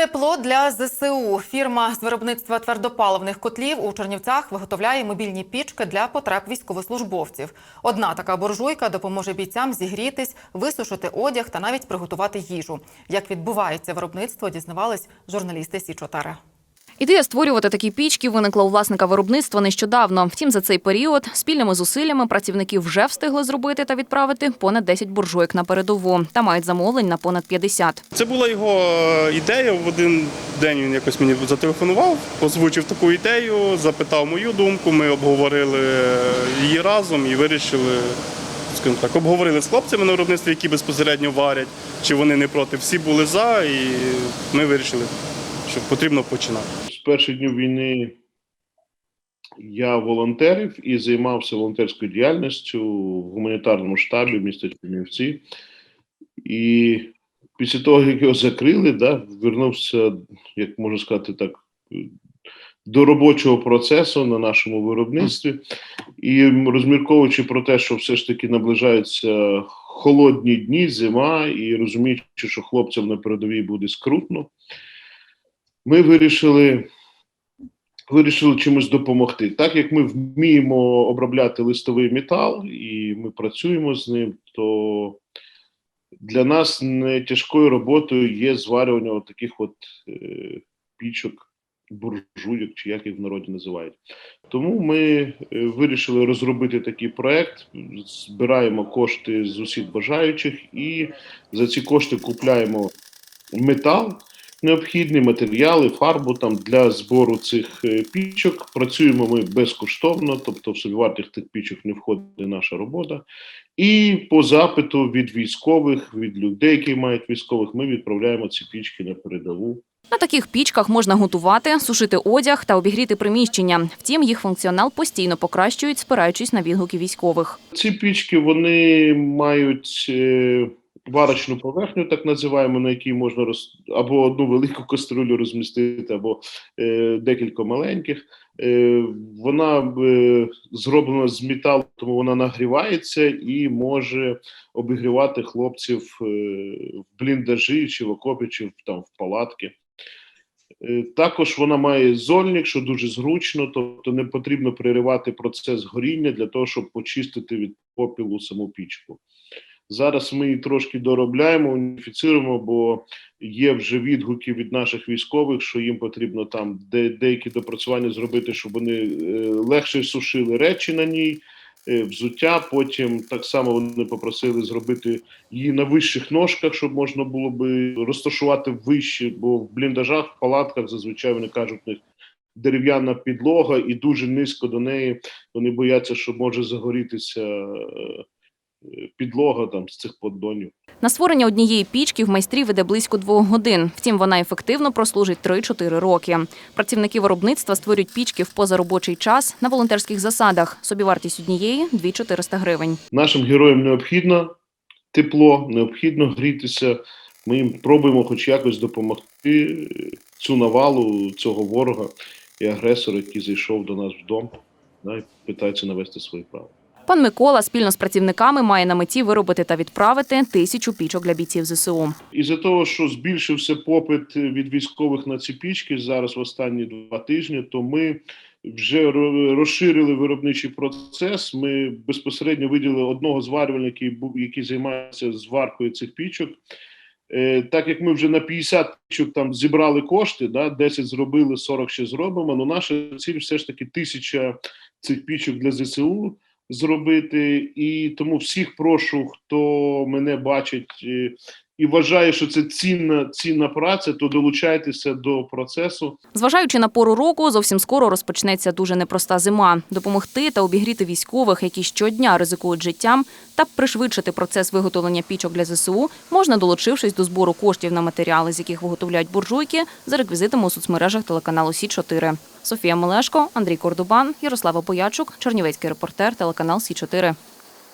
Тепло для ЗСУ. Фірма з виробництва твердопаливних котлів у Чернівцях виготовляє мобільні пічки для потреб військовослужбовців. Одна така буржуйка допоможе бійцям зігрітись, висушити одяг та навіть приготувати їжу. Як відбувається виробництво, дізнавались журналісти Сі 4 Ідея створювати такі пічки виникла у власника виробництва нещодавно. Втім, за цей період спільними зусиллями працівники вже встигли зробити та відправити понад 10 буржуйок на передову та мають замовлень на понад 50. Це була його е, ідея. В один день він якось мені зателефонував, озвучив таку ідею, запитав мою думку. Ми обговорили її разом і вирішили, скажімо так, обговорили з хлопцями на виробництві, які безпосередньо варять, чи вони не проти. Всі були за, і ми вирішили, що потрібно починати. Перших днів війни я волонтерив і займався волонтерською діяльністю в гуманітарному штабі міста Чернівці. І після того, як його закрили, да, вернувся, як можна сказати так, до робочого процесу на нашому виробництві. І розмірковуючи про те, що все ж таки наближаються холодні дні, зима, і розуміючи, що хлопцям на передовій буде скрутно, ми вирішили, вирішили чимось допомогти. Так як ми вміємо обробляти листовий метал і ми працюємо з ним, то для нас не тяжкою роботою є зварювання таких от е, пічок, буржуйок, чи як їх в народі називають. Тому ми е, вирішили розробити такий проект, збираємо кошти з усіх бажаючих і за ці кошти купляємо метал необхідні матеріали, фарбу там для збору цих е, пічок. Працюємо ми безкоштовно, тобто в собівартих тих пічок не входить наша робота. І по запиту від військових, від людей, які мають військових, ми відправляємо ці пічки на передову. На таких пічках можна готувати, сушити одяг та обігріти приміщення. Втім, їх функціонал постійно покращують, спираючись на відгуки військових. Ці пічки вони мають е, варочну поверхню, так називаємо, на якій можна роз... або одну велику каструлю розмістити, або е, декілька маленьких. Е, вона е, зроблена з металу, тому вона нагрівається і може обігрівати хлопців е, в бліндажі, чи в окопі, чи в, там, в палатки. Е, Також вона має зольник, що дуже зручно, тобто не потрібно переривати процес горіння для того, щоб почистити від попілу саму пічку. Зараз ми її трошки доробляємо, уніфіцируємо, бо є вже відгуки від наших військових, що їм потрібно там де, деякі допрацювання зробити, щоб вони е, легше сушили речі на ній, е, взуття. Потім так само вони попросили зробити її на вищих ножках, щоб можна було би розташувати вище, бо в бліндажах, в палатках зазвичай вони кажуть, них дерев'яна підлога, і дуже низько до неї вони бояться, що може загорітися. Підлога там з цих поддонів. На створення однієї пічки в майстрів іде близько двох годин. Втім, вона ефективно прослужить 3-4 роки. Працівники виробництва створюють пічки в позаробочий час на волонтерських засадах. Собівартість однієї 2400 гривень. Нашим героям необхідно тепло, необхідно грітися. Ми їм пробуємо хоч якось допомогти цю навалу цього ворога і агресора, який зайшов до нас вдома, да, і питається навести свої права. Пан Микола спільно з працівниками має на меті виробити та відправити тисячу пічок для бійців ЗСУ. Із-за того, що збільшився попит від військових на ці пічки зараз в останні два тижні, то ми вже розширили виробничий процес. Ми безпосередньо виділили одного зварювальника, який був який займається зваркою цих пічок. Е, так як ми вже на 50 пічок там зібрали кошти, да, 10 зробили, 40 ще зробимо. Ну наша ціль все ж таки тисяча цих пічок для ЗСУ зробити. І тому всіх прошу, хто мене бачить е, і вважає, що це цінна цінна праця, то долучайтеся до процесу. Зважаючи на пору року, зовсім скоро розпочнеться дуже непроста зима. Допомогти та обігріти військових, які щодня ризикують життям, та пришвидшити процес виготовлення пічок для ЗСУ можна, долучившись до збору коштів на матеріали, з яких виготовляють буржуйки, за реквізитами у соцмережах телеканалу Сі 4 Софія Мелешко, Андрій Кордубан, Ярослава Боячук, Чернівецький репортер, телеканал Сі 4